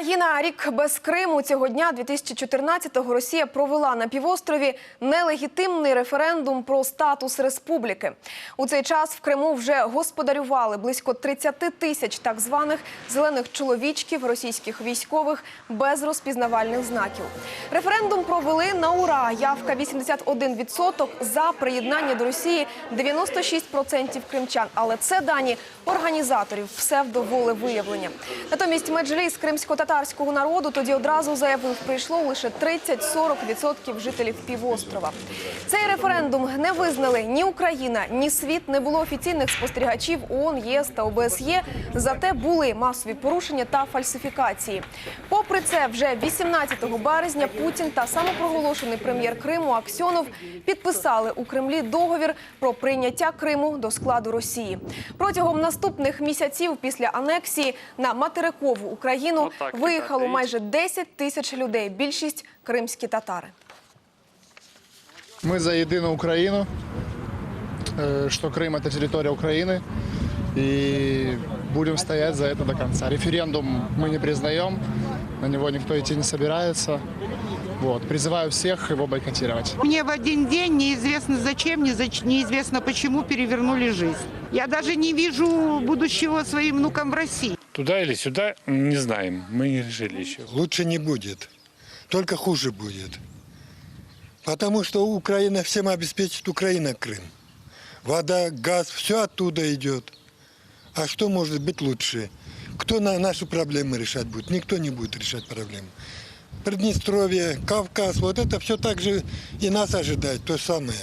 Україна рік без Криму цього дня 2014-го Росія провела на півострові нелегітимний референдум про статус республіки. У цей час в Криму вже господарювали близько 30 тисяч так званих зелених чоловічків російських військових без розпізнавальних знаків. Референдум провели на ура. Явка 81%, за приєднання до Росії 96% кримчан. Але це дані організаторів псевдоволевиявлення. Натомість меджліс кримсько-татарського народу тоді одразу заявив, прийшло лише 30-40% жителів півострова. Цей референдум не визнали ні Україна, ні світ. Не було офіційних спостерігачів ООН, ЄС та ОБСЄ. Зате були масові порушення та фальсифікації. Попри це, вже 18 березня Путін та самопроголошений прем'єр Криму Аксьонов підписали у Кремлі договір про прийняття Криму до складу Росії. Протягом наступних місяців після анексії на материкову Україну виїхало так, майже 10 тисяч людей. Більшість кримські татари. Мы за единую Украину, э, что Крым это территория Украины. И будем стоять за это до конца. Референдум мы не признаем, на него никто идти не собирается. Вот. Призываю всех его бойкотировать. Мне в один день неизвестно зачем, не зач- неизвестно почему перевернули жизнь. Я даже не вижу будущего своим внукам в России. Туда или сюда, не знаем. Мы не решили еще. Лучше не будет. Только хуже будет. Потому что Украина всем обеспечит Украина Крым. Вода, газ, все оттуда идет. А что может быть лучше? Кто на наши проблемы решать будет? Никто не будет решать проблемы. Приднестровье, Кавказ, вот это все так же и нас ожидает, то же самое.